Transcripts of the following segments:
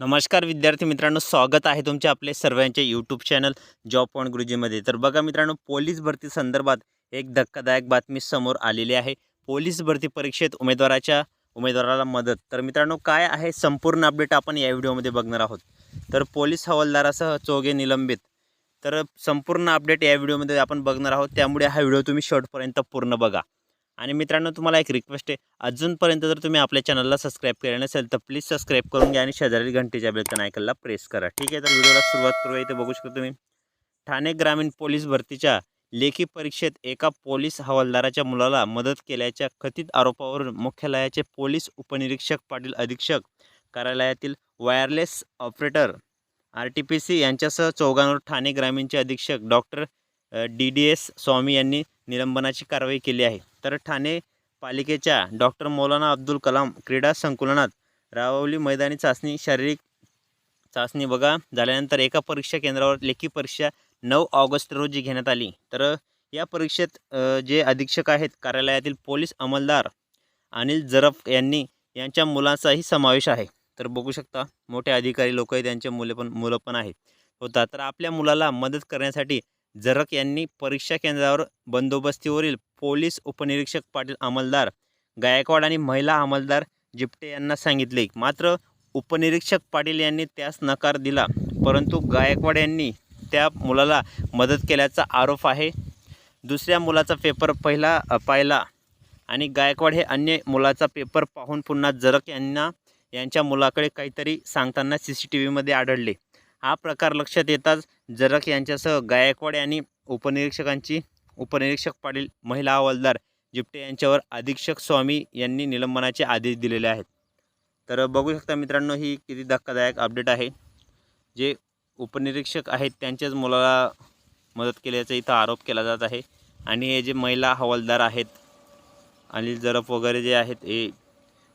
नमस्कार विद्यार्थी मित्रांनो स्वागत आहे तुमचे आपले सर्वांचे यूट्यूब चॅनल जॉब पॉईंट गुरुजीमध्ये तर बघा मित्रांनो पोलीस भरती संदर्भात एक धक्कादायक बातमी समोर आलेली आहे. पोलीस भरती परीक्षेत उमेदवाराच्या उमेदवाराला मदत. तर मित्रांनो काय आहे संपूर्ण अपडेट आपण या व्हिडिओमध्ये बघणार आहोत. तर पोलीस हवालदारासह चोगे निलंबित. तर संपूर्ण अपडेट या व्हिडिओमध्ये आपण बघणार आहोत. त्यामुळे हा व्हिडिओ तुम्ही शेवटपर्यंत पूर्ण बघा. आणि मित्रांनो तुम्हाला एक रिक्वेस्ट आहे. अजूनपर्यंत जर तुम्ही आपल्या चॅनलला सबस्क्राईब केलं नसेल तर प्लीज सबस्क्राईब करून घ्या आणि शेजारी घंटेच्या बेलकन आयकनला प्रेस करा. ठीक आहे तर व्हिडिओला सुरुवात करूया. इथे बघू शकता तुम्ही. ठाणे ग्रामीण पोलीस भरतीच्या लेखी परीक्षेत एका पोलीस हवालदाराच्या मुलाला मदत केल्याच्या कथित आरोपावरून मुख्यालयाचे पोलीस उपनिरीक्षक पाटील अधीक्षक कार्यालयातील wireless operator R T P C यांच्यासह चौघांवर ठाणे ग्रामीणचे अधीक्षक doctor D D S Swami यांनी निलंबनाची कारवाई केली आहे. तर ठाणे पालिकेच्या डॉक्टर मौलाना अब्दुल कलाम क्रीडा संकुलनात रावली मैदानी चाचणी शारीरिक चाचणी बघा झाल्यानंतर एका परीक्षा केंद्रावर लेखी परीक्षा नऊ ऑगस्ट रोजी घेण्यात आली. तर या परीक्षेत जे अधीक्षक आहेत कार्यालयातील पोलीस अंमलदार अनिल जरफ यांनी यांच्या मुलांचाही समावेश आहे. तर बघू शकता मोठे अधिकारी लोकही त्यांचे मुले पण मुलं पण आहेत. होता. तर आपल्या मुलाला मदत करण्यासाठी जरक यांनी परीक्षा केंद्रावर बंदोबस्तीवरील पोलीस उपनिरीक्षक पाटील अंमलदार गायकवाड आणि महिला अंमलदार जिप्टे यांना सांगितले. मात्र उपनिरीक्षक पाटील यांनी त्यास नकार दिला. परंतु गायकवाड यांनी त्या मुलाला मदत केल्याचा आरोप आहे. दुसऱ्या मुलाचा पेपर पहिला पाहिला आणि गायकवाड हे अन्य मुलाचा पेपर पाहून पुन्हा जरक यांना यांच्या मुलाकडे काहीतरी सांगताना सी सी टी व्हीमध्ये आढळले. हा प्रकार लक्षात येताच जरक यांच्यासह गायकवाड यांनी उपनिरीक्षकांची उपनिरीक्षक पाटील महिला हवालदार जिप्टे यांच्यावर अधीक्षक स्वामी यांनी निलंबनाचे आदेश दिलेले आहेत. तर बघू शकता मित्रांनो ही किती धक्कादायक अपडेट आहे. जे उपनिरीक्षक आहेत त्यांच्याच मुलाला मदत केल्याचा इथं आरोप केला जात आहे. आणि हे जे महिला हवालदार आहेत अनिल जरफ वगैरे जे आहेत हे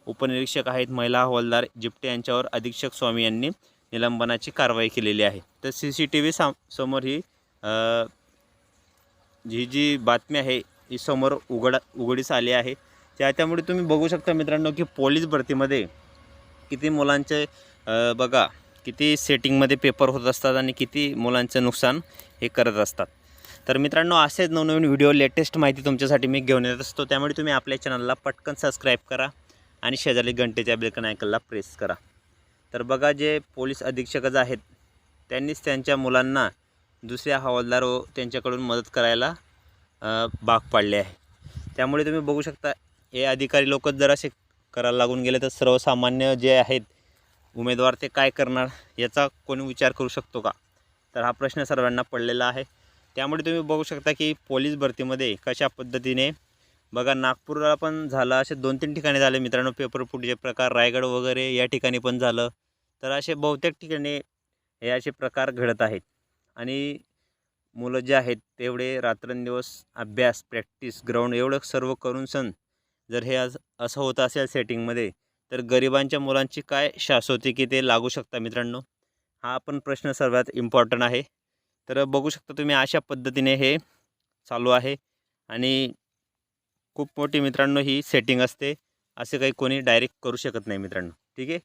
उपनिरीक्षक आहेत महिला हवालदार जिप्टे यांच्यावर अधीक्षक स्वामी यांनी निलंबनाची कारवाई केलेली आहे. तर सी सी टी व्ही साम समोर ही ही जी बातमी आहे ही समोर उघड उघडीस आली आहे. त्या त्यामुळे तुम्ही बघू शकता मित्रांनो की पोलीस भरतीमध्ये किती मुलांचे बघा किती सेटिंगमध्ये पेपर होत असतात आणि किती मुलांचं नुकसान हे करत असतात. तर मित्रांनो असेच नवनवीन व्हिडिओ लेटेस्ट माहिती तुमच्यासाठी मी घेऊन येत असतो. त्यामुळे तुम्ही आपल्या चॅनलला पटकन सबस्क्राईब करा आणि शेजारी घंटेच्या बेलकन आयकनला प्रेस करा. तर बघा जे पोलीस अधीक्षकच आहेत त्यांनीच त्यांच्या मुलांना दुसऱ्या हवालदार व त्यांच्याकडून मदत करायला भाग पाडले आहे. त्यामुळे तुम्ही बघू शकता हे अधिकारी लोकच जर असे करायला लागून गेले तर सर्वसामान्य जे आहेत उमेदवार ते काय करणार याचा कोणी विचार करू शकतो का? तर हा प्रश्न सर्वांना पडलेला आहे. त्यामुळे तुम्ही बघू शकता की पोलीस भरतीमध्ये कशा पद्धतीने बघा नागपूरला पण झालं असे दोन तीन ठिकाणी झाले मित्रांनो पेपर फुटीचे प्रकार रायगड वगैरे या ठिकाणी पण झालं. तर असे बहुतेक ठिकाणी हे असे प्रकार घडत आहेत. आणि मुलं जे आहेत तेवढे रात्रंदिवस अभ्यास प्रॅक्टिस ग्राउंड एवढं सर्व करून सण जर हे आज असं होत असेल सेटिंगमध्ये तर गरिबांच्या मुलांची काय शास होती की ते लागू शकता मित्रांनो? हा पण प्रश्न सर्वात इम्पॉर्टंट आहे. तर बघू शकता तुम्ही अशा पद्धतीने हे चालू आहे आणि खूप मोठी मित्रांनो ही सेटिंग असते. असे काही कोणी डायरेक्ट करू शकत नाही मित्रांनो. ठीक आहे?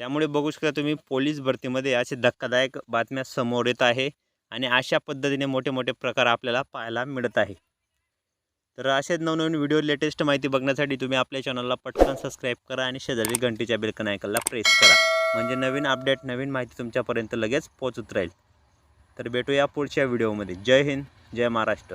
त्यामुळे बघू शकता तुम्ही पोलीस भरतीमध्ये असे धक्कादायक बातम्या समोर येत आहे आणि अशा पद्धतीने मोठे मोठे प्रकार आपल्याला पाहायला मिळत आहे. तर असेच नवनवीन व्हिडिओ लेटेस्ट माहिती बघण्यासाठी तुम्ही आपल्या चॅनलला पटकन सबस्क्राईब करा आणि शेजारी घंटीच्या बेलकन आयकनला प्रेस करा. म्हणजे नवीन अपडेट नवीन माहिती तुमच्यापर्यंत लगेच पोहोचत राहील. तर भेटूया पुढच्या व्हिडिओमध्ये जय हिंद जय महाराष्ट्र.